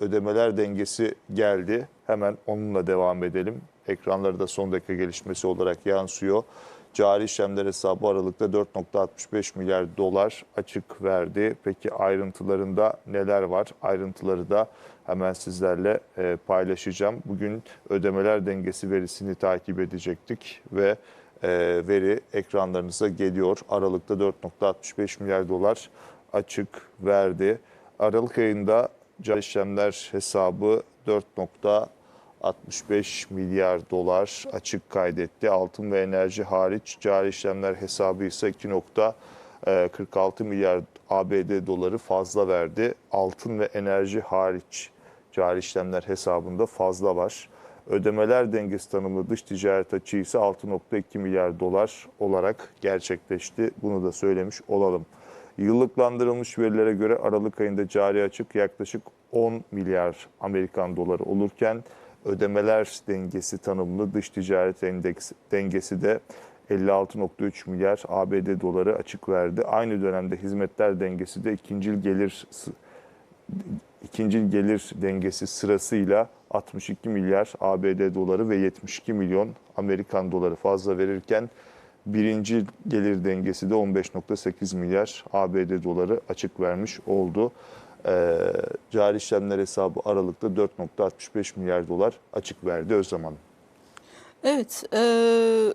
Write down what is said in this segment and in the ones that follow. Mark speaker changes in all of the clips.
Speaker 1: ödemeler dengesi geldi. Hemen onunla devam edelim. Ekranları da son dakika gelişmesi olarak yansıyor. Cari işlemler hesabı Aralık'ta 4.65 milyar dolar açık verdi. Peki ayrıntılarında neler var? Ayrıntıları da hemen sizlerle e, paylaşacağım. Bugün ödemeler dengesi verisini takip edecektik ve e, veri ekranlarınıza geliyor. Aralık'ta 4.65 milyar dolar açık verdi. Aralık ayında cari işlemler hesabı 4.65 milyar dolar açık kaydetti. Altın ve enerji hariç cari işlemler hesabı ise 2.46 milyar ABD doları fazla verdi. Altın ve enerji hariç cari işlemler hesabında fazla var. Ödemeler dengesi tanımlı dış ticaret açığı ise 6.2 milyar dolar olarak gerçekleşti. Bunu da söylemiş olalım. Yıllıklandırılmış verilere göre Aralık ayında cari açık yaklaşık 10 milyar Amerikan doları olurken ödemeler dengesi tanımlı dış ticaret endeks dengesi de 56.3 milyar ABD doları açık verdi. Aynı dönemde hizmetler dengesi de ikincil gelir ikinci gelir dengesi sırasıyla 62 milyar ABD doları ve 72 milyon Amerikan doları fazla verirken birinci gelir dengesi de 15.8 milyar ABD doları açık vermiş oldu. Ee, cari işlemler hesabı Aralık'ta 4.65 milyar dolar açık verdi Özlem
Speaker 2: Evet, e,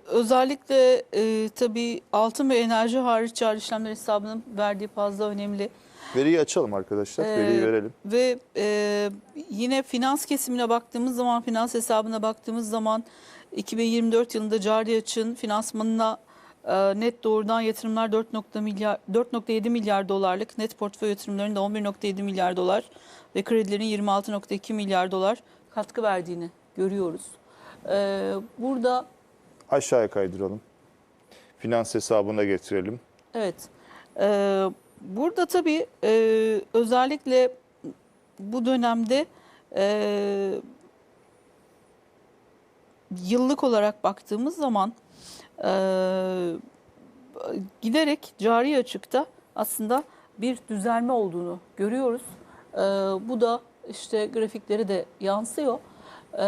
Speaker 2: özellikle e, tabii altın ve enerji hariç cari işlemler hesabının verdiği fazla önemli.
Speaker 1: Veriyi açalım arkadaşlar,
Speaker 2: Ee,
Speaker 1: veriyi verelim.
Speaker 2: Ve e, yine finans kesimine baktığımız zaman, finans hesabına baktığımız zaman 2024 yılında cari açığın finansmanına e, net doğrudan yatırımlar 4.7 milyar 4.7 milyar dolarlık, net portföy yatırımlarının da 11.7 milyar dolar ve kredilerin 26.2 milyar dolar katkı verdiğini görüyoruz. E, burada
Speaker 1: Aşağıya kaydıralım. Finans hesabına getirelim.
Speaker 2: Evet. Ee, burada tabii e, özellikle bu dönemde e, yıllık olarak baktığımız zaman e, giderek cari açıkta aslında bir düzelme olduğunu görüyoruz. E, bu da işte grafikleri de yansıyor. E,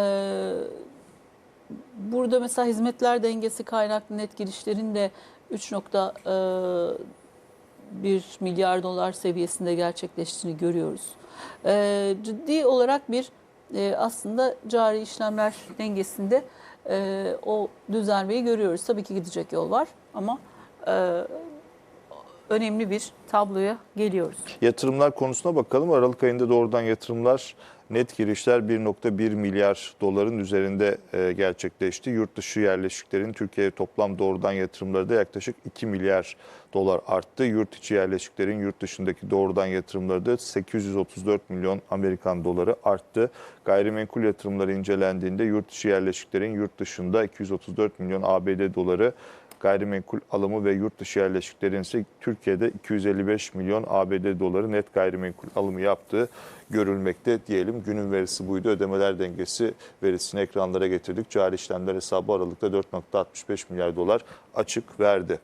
Speaker 2: burada mesela hizmetler dengesi kaynaklı net girişlerin de 3.1 milyar dolar seviyesinde gerçekleştiğini görüyoruz. Ee, ciddi olarak bir e, aslında cari işlemler dengesinde e, o düzelmeyi görüyoruz. Tabii ki gidecek yol var ama e, önemli bir tabloya geliyoruz.
Speaker 1: Yatırımlar konusuna bakalım. Aralık ayında doğrudan yatırımlar net girişler 1.1 milyar doların üzerinde e, gerçekleşti. Yurt dışı yerleşiklerin Türkiye'ye toplam doğrudan yatırımları da yaklaşık 2 milyar dolar arttı. Yurt içi yerleşiklerin yurt dışındaki doğrudan yatırımları da 834 milyon Amerikan doları arttı. Gayrimenkul yatırımları incelendiğinde yurt içi yerleşiklerin yurt dışında 234 milyon ABD doları gayrimenkul alımı ve yurt dışı yerleşiklerin ise Türkiye'de 255 milyon ABD doları net gayrimenkul alımı yaptığı görülmekte diyelim. Günün verisi buydu. Ödemeler dengesi verisini ekranlara getirdik. Cari işlemler hesabı Aralık'ta 4.65 milyar dolar açık verdi.